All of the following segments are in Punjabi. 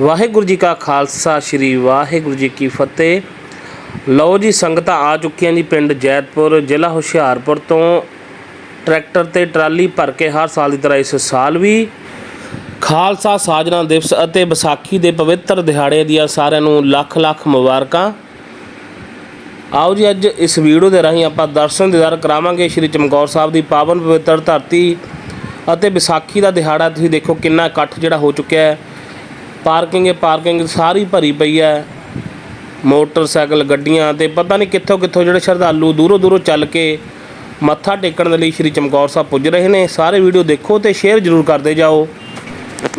ਵਾਹਿਗੁਰੂ ਜੀ ਕਾ ਖਾਲਸਾ, ਸ੍ਰੀ ਵਾਹਿਗੁਰੂ ਜੀ ਕੀ ਫਤਿਹ। ਲਓ ਜੀ, ਸੰਗਤਾਂ ਆ ਚੁੱਕੀਆਂ ਜੀ ਪਿੰਡ ਜੈਤਪੁਰ, ਜ਼ਿਲ੍ਹਾ ਹੁਸ਼ਿਆਰਪੁਰ ਤੋਂ। ਟਰੈਕਟਰ ਤੇ ਟਰਾਲੀ ਭਰ ਕੇ ਹਰ ਸਾਲ ਦੀ ਤਰ੍ਹਾਂ ਇਸ ਸਾਲ ਵੀ ਖਾਲਸਾ ਸਾਜਨਾ ਦਿਵਸ ਅਤੇ ਵਿਸਾਖੀ ਦੇ ਪਵਿੱਤਰ ਦਿਹਾੜੇ ਦੀਆਂ ਸਾਰਿਆਂ ਨੂੰ ਲੱਖ ਲੱਖ ਮੁਬਾਰਕਾਂ। ਆਓ ਜੀ, ਅੱਜ ਇਸ ਵੀਡੀਓ ਦੇ ਰਾਹੀਂ ਆਪਾਂ ਦਰਸ਼ਨ ਦੀਦਾਰ ਕਰਾਵਾਂਗੇ। ਸ਼੍ਰੀ ਚਮਕੌਰ ਸਾਹਿਬ ਦੀ ਪਾਵਨ ਪਵਿੱਤਰ ਧਰਤੀ ਅਤੇ ਵਿਸਾਖੀ ਦਾ ਦਿਹਾੜਾ। ਤੁਸੀਂ ਦੇਖੋ ਕਿੰਨਾ ਇਕੱਠ ਜਿਹੜਾ ਹੋ ਚੁੱਕਿਆ ਹੈ। ਪਾਰਕਿੰਗ ਹੈ ਪਾਰਕਿੰਗ ਸਾਰੀ ਭਰੀ ਪਈ ਹੈ ਮੋਟਰਸਾਈਕਲ ਗੱਡੀਆਂ ਤੇ ਪਤਾ ਨਹੀਂ ਕਿੱਥੋਂ ਕਿੱਥੋਂ ਜਿਹੜੇ ਸ਼ਰਧਾਲੂ ਦੂਰੋਂ ਦੂਰੋਂ ਚੱਲ ਕੇ ਮੱਥਾ ਟੇਕਣ ਦੇ ਲਈ ਸ਼੍ਰੀ ਚਮਕੌਰ ਸਾਹਿਬ ਪੁੱਜ ਰਹੇ ਨੇ ਸਾਰੇ ਵੀਡੀਓ ਦੇਖੋ ਤੇ ਸ਼ੇਅਰ ਜ਼ਰੂਰ ਕਰਦੇ ਜਾਓ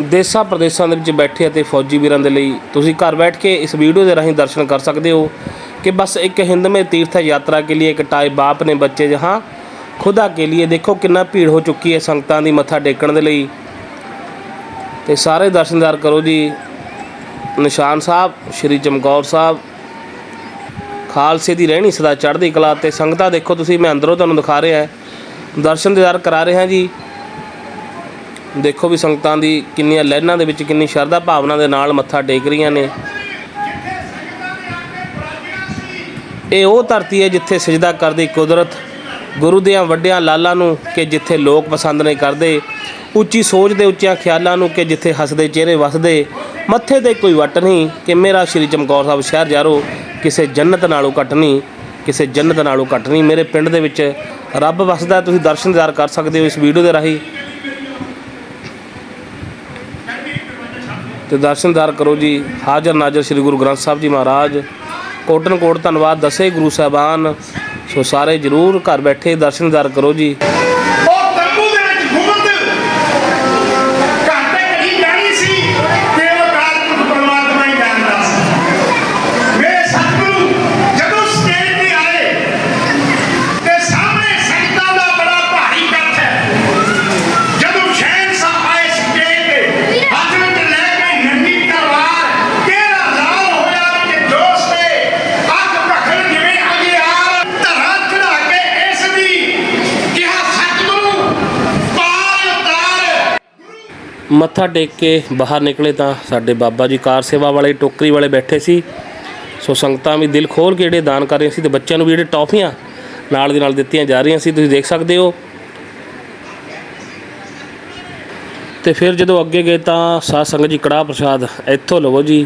ਦੇਸਾਂ ਪ੍ਰਦੇਸਾਂ ਦੇ ਵਿੱਚ ਬੈਠੇ ਅਤੇ ਫੌਜੀ ਵੀਰਾਂ ਦੇ ਲਈ ਤੁਸੀਂ ਘਰ ਬੈਠ ਕੇ ਇਸ ਵੀਡੀਓ ਦੇ ਰਾਹੀਂ ਦਰਸ਼ਨ ਕਰ ਸਕਦੇ ਹੋ ਕਿ ਬਸ ਇੱਕ ਹਿੰਦਮੇ ਤੀਰਥ ਯਾਤਰਾ के लिए एक टाई बाप ने बच्चे जहाँ खुदा के लिए देखो ਕਿੰਨਾ ਭੀੜ ਹੋ ਚੁੱਕੀ ਹੈ ਸੰਗਤਾਂ ਦੀ ਮੱਥਾ ਟੇਕਣ ਦੇ ਲਈ ਤੇ ਸਾਰੇ ਦਰਸ਼ਨਦਾਰ ਕਰੋ ਜੀ। ਨਿਸ਼ਾਨ ਸਾਹਿਬ, ਸ਼੍ਰੀ ਚਮਕੌਰ ਸਾਹਿਬ। ਖਾਲਸੇ ਦੀ ਰਹਿਣੀ ਸਦਾ ਚੜ੍ਹਦੀ ਕਲਾ ਤੇ ਸੰਗਤਾਂ ਦੇਖੋ ਤੁਸੀਂ, ਮੈਂ ਅੰਦਰੋਂ ਤੁਹਾਨੂੰ ਦਿਖਾ ਰਿਹਾ ਦਰਸ਼ਨ ਦੀਦਾਰ ਕਰਾ ਰਿਹਾ ਜੀ। ਦੇਖੋ ਵੀ ਸੰਗਤਾਂ ਦੀ ਕਿੰਨੀਆਂ ਲਾਈਨਾਂ ਦੇ ਵਿੱਚ, ਕਿੰਨੀ ਸ਼ਰਧਾ ਭਾਵਨਾ ਦੇ ਨਾਲ ਮੱਥਾ ਟੇਕ ਰਹੀਆਂ ਨੇ। ਇਹ ਉਹ ਧਰਤੀ ਹੈ ਜਿੱਥੇ ਸਜਦਾ ਕਰਦੀ ਕੁਦਰਤ। ਗੁਰੂ ਦੀਆਂ ਵੱਡਿਆਂ ਲਾਲਾਂ ਨੂੰ ਕਿ ਜਿੱਥੇ ਲੋਕ ਪਸੰਦ ਨਹੀਂ ਕਰਦੇ, ਉੱਚੀ ਸੋਚ ਦੇ ਉੱਚਿਆਂ ਖਿਆਲਾਂ ਨੂੰ ਕਿ ਜਿੱਥੇ ਹੱਸਦੇ ਚਿਹਰੇ ਵਸਦੇ, ਮੱਥੇ ਤੇ ਕੋਈ ਵੱਟ ਨਹੀਂ ਕਿ ਮੇਰਾ ਸ਼੍ਰੀ ਚਮਕੌਰ ਸਾਹਿਬ ਸ਼ਹਿਰ ਜਾਰੋ, ਕਿਸੇ ਜੰਨਤ ਨਾਲੋਂ ਘੱਟ ਨਹੀਂ, ਕਿਸੇ ਜੰਨਤ ਨਾਲੋਂ ਘੱਟ ਨਹੀਂ। ਮੇਰੇ ਪਿੰਡ ਦੇ ਵਿੱਚ ਰੱਬ ਵਸਦਾ ਤੁਸੀਂ ਦਰਸ਼ਨਦਾਰ ਕਰ ਸਕਦੇ ਹੋ ਇਸ ਵੀਡੀਓ ਦੇ ਰਾਹੀਂ। ਤੇ ਦਰਸ਼ਨਦਾਰ ਕਰੋ ਜੀ, ਹਾਜ਼ਰ ਨਾਜ਼ਰ ਸ੍ਰੀ ਗੁਰੂ ਗ੍ਰੰਥ ਸਾਹਿਬ ਜੀ ਮਹਾਰਾਜ। ਕੋਟਨ ਕੋਟ ਧੰਨਵਾਦ, ਦਸੇ ਗੁਰੂ ਸਾਹਿਬਾਨ। ਸੋ ਸਾਰੇ ਜਰੂਰ ਘਰ ਬੈਠੇ ਦਰਸ਼ਨ ਦਰ ਕਰੋ ਜੀ। ਮੱਥਾ ਟੇਕ ਕੇ ਬਾਹਰ ਨਿਕਲੇ ਤਾਂ ਸਾਡੇ ਬਾਬਾ ਜੀ ਕਾਰ ਸੇਵਾ ਵਾਲੇ ਟੋਕਰੀ ਵਾਲੇ ਬੈਠੇ ਸੀ। ਸੋ ਸੰਗਤਾਂ ਵੀ ਦਿਲ ਖੋਲ ਕੇ ਜਿਹੜੇ ਦਾਨ ਕਰ ਰਹੀਆਂ ਸੀ ਤੇ ਬੱਚਿਆਂ ਨੂੰ ਵੀ ਜਿਹੜੇ ਟੌਫੀਆਂ ਨਾਲ ਦੀ ਨਾਲ ਦਿੱਤੀਆਂ ਜਾ ਰਹੀਆਂ ਸੀ, ਤੁਸੀਂ ਦੇਖ ਸਕਦੇ ਹੋ। ਤੇ ਫਿਰ ਜਦੋਂ ਅੱਗੇ ਗਏ ਤਾਂ ਸਾਧ ਸੰਗਤ ਜੀ ਕੜਾਹ ਪ੍ਰਸ਼ਾਦ, ਇੱਥੋਂ ਲਵੋ ਜੀ।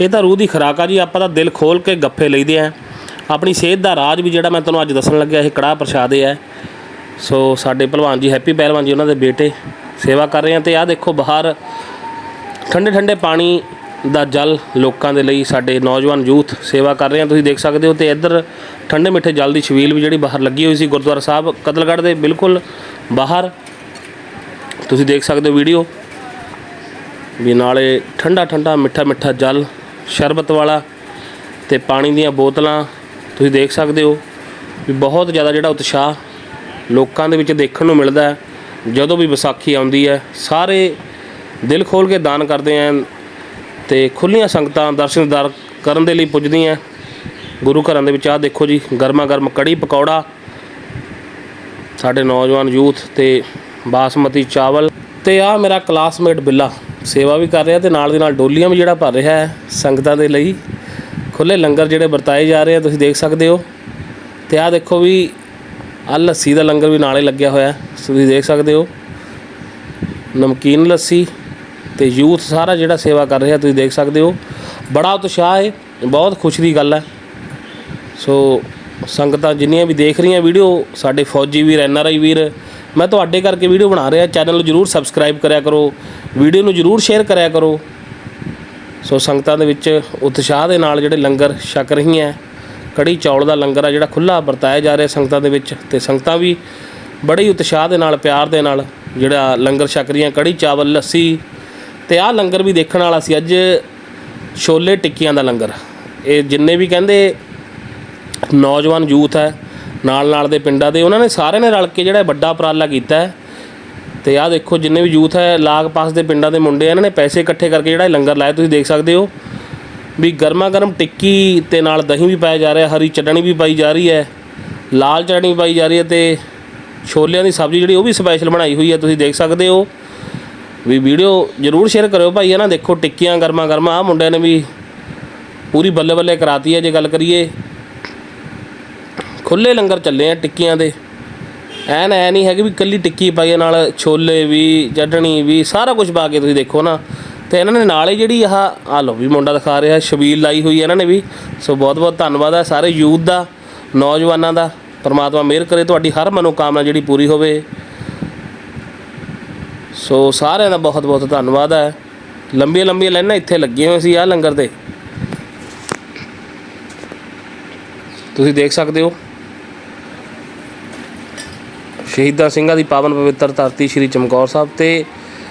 ਇਹ ਤਾਂ ਰੂਹ ਦੀ ਖੁਰਾਕ ਆ ਜੀ, ਆਪਾਂ ਤਾਂ ਦਿਲ ਖੋਲ ਕੇ ਗੱਫੇ ਲਈਦੇ ਆ। ਆਪਣੀ ਸਿਹਤ ਦਾ ਰਾਜ ਵੀ ਜਿਹੜਾ ਮੈਂ ਤੁਹਾਨੂੰ ਅੱਜ ਦੱਸਣ ਲੱਗਿਆ, ਇਹ ਕੜਾਹ ਪ੍ਰਸ਼ਾਦ ਇਹ ਹੈ। ਸੋ ਸਾਡੇ ਭਲਵਾਨ ਜੀ, ਹੈਪੀ ਪਹਿਲਵਾਨ ਜੀ, ਉਹਨਾਂ ਦੇ ਬੇਟੇ। ਸੇਵਾ ਕਰ ਰਹੇ ਹਾਂ ਤੇ ਆਹ ਦੇਖੋ ਬਾਹਰ ਠੰਡੇ ਠੰਡੇ ਪਾਣੀ ਦਾ ਜਲ ਲੋਕਾਂ ਦੇ ਲਈ ਸਾਡੇ ਨੌਜਵਾਨ ਯੂਥ ਸੇਵਾ ਕਰ ਰਹੇ ਆ ਤੁਸੀਂ ਦੇਖ ਸਕਦੇ ਹੋ ਤੇ ਇੱਧਰ ਠੰਡੇ ਮਿੱਠੇ ਜਲ ਦੀ ਛਬੀਲ ਵੀ ਜਿਹੜੀ ਬਾਹਰ ਲੱਗੀ ਹੋਈ ਸੀ ਗੁਰਦੁਆਰਾ ਸਾਹਿਬ ਕਤਲਗੜ੍ਹ ਦੇ ਬਿਲਕੁਲ ਬਾਹਰ। ਤੁਸੀਂ ਦੇਖ ਸਕਦੇ ਹੋ ਵੀਡੀਓ ਵੀ ਨਾਲੇ ਠੰਡਾ ਠੰਡਾ ਮਿੱਠਾ ਮਿੱਠਾ ਜਲ, ਸ਼ਰਬਤ ਵਾਲਾ ਤੇ ਪਾਣੀ ਦੀਆਂ ਬੋਤਲਾਂ। ਤੁਸੀਂ ਦੇਖ ਸਕਦੇ ਹੋ ਵੀ ਬਹੁਤ ਜ਼ਿਆਦਾ ਜਿਹੜਾ ਉਤਸ਼ਾਹ ਲੋਕਾਂ ਦੇ ਵਿੱਚ ਦੇਖਣ ਨੂੰ ਮਿਲਦਾ ਹੈ। ਜਦੋਂ ਵੀ ਵਿਸਾਖੀ ਆਉਂਦੀ ਹੈ, ਸਾਰੇ ਦਿਲ ਖੋਲ ਕੇ ਦਾਨ ਕਰਦੇ ਆ ਤੇ ਖੁੱਲੀਆਂ ਸੰਗਤਾਂ ਦਰਸ਼ਨਦਾਰ ਕਰਨ ਦੇ ਲਈ ਪੁੱਜਦੀਆਂ ਗੁਰੂ ਘਰਾਂ ਦੇ ਵਿੱਚ ਆਹ ਦੇਖੋ ਜੀ ਗਰਮਾ ਗਰਮ ਕੜੀ ਪਕੌੜਾ, ਸਾਡੇ ਨੌਜਵਾਨ ਯੂਥ ਤੇ ਬਾਸਮਤੀ ਚਾਵਲ ਤੇ ਆ ਮੇਰਾ ਕਲਾਸਮੇਟ ਬਿੱਲਾ, ਸੇਵਾ ਵੀ ਕਰ ਰਿਹਾ ਤੇ ਨਾਲ ਦੀ ਨਾਲ ਡੋਲੀਆਂ ਵੀ ਜਿਹੜਾ ਭਰ ਰਿਹਾ ਹੈ ਸੰਗਤਾਂ ਦੇ ਲਈ। ਖੁੱਲੇ ਲੰਗਰ ਜਿਹੜੇ ਵਰਤਾਏ ਜਾ ਰਹੇ ਆ, ਤੁਸੀਂ ਦੇਖ ਸਕਦੇ ਹੋ। ਤੇ ਆ ਦੇਖੋ ਵੀ ਆ ਲੱਸੀ ਦਾ ਲੰਗਰ ਵੀ ਨਾਲੇ ਲੱਗਿਆ ਹੋਇਆ ਤੁਸੀਂ ਦੇਖ ਸਕਦੇ ਹੋ। ਨਮਕੀਨ ਲੱਸੀ ਤੇ ਯੂਥ ਸਾਰਾ ਜਿਹੜਾ ਸੇਵਾ ਕਰ ਰਿਹਾ, ਤੁਸੀਂ ਦੇਖ ਸਕਦੇ ਹੋ। ਬੜਾ ਉਤਸ਼ਾਹ ਹੈ, ਬਹੁਤ ਖੁਸ਼ੀ ਦੀ ਗੱਲ ਹੈ। ਸੋ ਸੰਗਤਾਂ ਜਿੰਨੀਆਂ ਵੀ ਦੇਖ ਰਹੀਆਂ ਵੀਡੀਓ, ਸਾਡੇ ਫੌਜੀ ਵੀਰ, ਐਨ ਆਰ ਆਈ ਵੀਰ, ਮੈਂ ਤੁਹਾਡੇ ਕਰਕੇ ਵੀਡੀਓ ਬਣਾ ਰਿਹਾ। ਚੈਨਲ ਨੂੰ ਜਰੂਰ ਸਬਸਕ੍ਰਾਈਬ ਕਰਿਆ ਕਰੋ, ਵੀਡੀਓ ਨੂੰ ਜਰੂਰ ਸ਼ੇਅਰ ਕਰਿਆ ਕਰੋ। ਸੋ ਸੰਗਤਾਂ ਦੇ ਵਿੱਚ ਉਤਸ਼ਾਹ ਦੇ ਨਾਲ ਜਿਹੜੇ ਲੰਗਰ ਛਕ ਰਹੀਆਂ ਕੜੀ ਚੌਲ ਦਾ ਲੰਗਰ ਆ ਜਿਹੜਾ ਖੁੱਲਾ ਵਰਤਾਇਆ ਜਾ ਰਿਹਾ ਸੰਗਤਾਂ ਦੇ ਵਿੱਚ ਤੇ ਸੰਗਤਾਂ ਵੀ ਬੜੇ ਹੀ ਉਤਸ਼ਾਹ ਦੇ ਨਾਲ, ਪਿਆਰ ਦੇ ਨਾਲ ਜਿਹੜਾ ਲੰਗਰ ਛਕ ਰਹੀਆਂ, ਕੜੀ ਚਾਵਲ, ਲੱਸੀ ਤੇ ਆਹ ਲੰਗਰ ਵੀ ਦੇਖਣ ਵਾਲਾ ਸੀ। ਅੱਜ ਛੋਲੇ ਟਿੱਕੀਆਂ ਦਾ ਲੰਗਰ। ਇਹ ਜਿੰਨੇ ਵੀ ਕਹਿੰਦੇ ਨੌਜਵਾਨ ਯੂਥ ਹੈ ਨਾਲ ਨਾਲ ਦੇ ਪਿੰਡਾਂ ਦੇ, ਉਹਨਾਂ ਨੇ ਸਾਰਿਆਂ ਨੇ ਰਲ ਕੇ ਜਿਹੜਾ ਵੱਡਾ ਉਪਰਾਲਾ ਕੀਤਾ ਹੈ। ਤੇ ਆਹ ਦੇਖੋ, ਜਿੰਨੇ ਵੀ ਯੂਥ ਹੈ ਲਾਗ ਪਾਸ ਦੇ ਪਿੰਡਾਂ ਦੇ ਮੁੰਡੇ ਇਹਨਾਂ ਨੇ ਪੈਸੇ ਇਕੱਠੇ ਕਰਕੇ ਜਿਹੜਾ ਲੰਗਰ ਲਾਇਆ। ਤੁਸੀਂ ਦੇਖ ਸਕਦੇ ਹੋ ਵੀ ਗਰਮਾ ਗਰਮ ਟਿੱਕੀ ਤੇ ਨਾਲ ਦਹੀਂ ਵੀ ਪਾਇਆ ਜਾ ਰਿਹਾ ਹਰੀ ਚਟਣੀ ਵੀ ਪਾਈ ਜਾ ਰਹੀ ਹੈ ਲਾਲ ਚਟਣੀ ਪਾਈ ਜਾ ਰਹੀ ਹੈ ਤੇ ਛੋਲਿਆਂ ਦੀ ਸਬਜ਼ੀ ਜਿਹੜੀ ਉਹ ਵੀ ਸਪੈਸ਼ਲ ਬਣਾਈ ਹੋਈ ਹੈ ਤੁਸੀਂ ਦੇਖ ਸਕਦੇ ਹੋ। ਵੀ ਵੀਡੀਓ ਜਰੂਰ ਸ਼ੇਅਰ ਕਰਿਓ ਭਾਈ ਹੈ ਨਾ? ਦੇਖੋ ਟਿੱਕੀਆਂ ਗਰਮਾ ਗਰਮਾ ਆ ਮੁੰਡਿਆਂ ਨੇ ਵੀ ਪੂਰੀ ਬੱਲੇ ਬੱਲੇ ਕਰਾਤੀ ਹੈ ਜੇ ਗੱਲ ਕਰੀਏ। ਖੁੱਲੇ ਲੰਗਰ ਚੱਲੇ ਆ ਟਿੱਕੀਆਂ ਦੇ। ਐਨ ਐ ਨਹੀਂ ਹੈਗੀ ਵੀ ਕੱਲੀ ਟਿੱਕੀ ਪਾਈ ਆ, ਨਾਲ ਛੋਲੇ ਵੀ ਚਟਣੀ ਵੀ ਸਾਰਾ ਕੁਝ ਪਾ ਕੇ ਤੁਸੀਂ ਦੇਖੋ ਨਾ। ਤੇ ਇਹਨਾਂ ਨੇ ਨਾਲ ਹੀ ਜਿਹੜੀ ਆਹ ਆ ਲਓ ਵੀ ਮੁੰਡਾ ਦਿਖਾ ਰਿਹਾ, ਸ਼ਬੀਲ ਲਾਈ ਹੋਈ ਹੈ ਇਹਨਾਂ ਨੇ ਵੀ। ਸੋ ਬਹੁਤ ਬਹੁਤ ਧੰਨਵਾਦ ਹੈ ਸਾਰੇ ਯੂਥ ਦਾ, ਨੌਜਵਾਨਾਂ ਦਾ। ਪਰਮਾਤਮਾ ਮਿਹਰ ਕਰੇ, ਤੁਹਾਡੀ ਹਰ ਮਨੋਕਾਮਨਾ ਜਿਹੜੀ ਪੂਰੀ ਹੋਵੇ। ਸੋ ਸਾਰਿਆਂ ਦਾ ਬਹੁਤ ਬਹੁਤ ਧੰਨਵਾਦ ਹੈ ਲੰਬੀਆਂ ਲੰਬੀਆਂ ਲਾਈਨਾਂ ਇੱਥੇ ਲੱਗੀਆਂ ਹੋਈਆਂ ਸੀ ਆ ਲੰਗਰ ਤੇ। ਤੁਸੀਂ ਦੇਖ ਸਕਦੇ ਹੋ। ਸ਼ਹੀਦਾਂ ਸਿੰਘਾਂ ਦੀ ਪਾਵਨ ਪਵਿੱਤਰ ਧਰਤੀ ਸ੍ਰੀ ਚਮਕੌਰ ਸਾਹਿਬ ਤੇ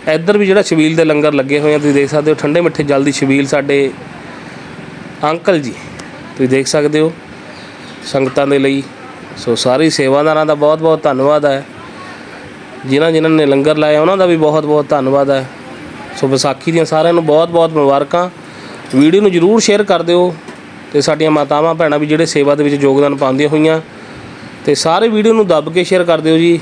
ਇੱਧਰ ਵੀ ਜਿਹੜਾ ਛਬੀਲ ਦੇ ਲੰਗਰ ਲੱਗੇ ਹੋਏ ਆ, ਤੁਸੀਂ ਦੇਖ ਸਕਦੇ ਹੋ, ਠੰਡੇ ਮਿੱਠੇ ਜਲ ਦੀ ਛਬੀਲ ਸਾਡੇ ਅੰਕਲ ਜੀ। ਤੁਸੀਂ ਦੇਖ ਸਕਦੇ ਹੋ, ਸੰਗਤਾਂ ਦੇ ਲਈ। ਸੋ ਸਾਰੀ ਸੇਵਾਦਾਰਾਂ ਦਾ ਬਹੁਤ ਬਹੁਤ ਧੰਨਵਾਦ ਹੈ। ਜਿਨ੍ਹਾਂ ਜਿਨ੍ਹਾਂ ਨੇ ਲੰਗਰ ਲਾਇਆ, ਉਹਨਾਂ ਦਾ ਵੀ ਬਹੁਤ ਬਹੁਤ ਧੰਨਵਾਦ ਹੈ। ਸੋ ਵਿਸਾਖੀ ਦੀਆਂ ਸਾਰਿਆਂ ਨੂੰ ਬਹੁਤ ਬਹੁਤ ਮੁਬਾਰਕਾਂ। ਵੀਡੀਓ ਨੂੰ ਜਰੂਰ ਸ਼ੇਅਰ ਕਰ ਦਿਓ ਤੇ ਸਾਡੀਆਂ ਮਾਤਾਵਾਂ ਭੈਣਾਂ ਵੀ ਜਿਹੜੇ ਸੇਵਾ ਦੇ ਵਿੱਚ ਯੋਗਦਾਨ ਪਾਉਂਦੀਆਂ ਹੋਈਆਂ, ਤੇ ਸਾਰੇ ਵੀਡੀਓ ਨੂੰ ਦੱਬ ਕੇ ਸ਼ੇਅਰ ਕਰ ਦਿਓ ਜੀ।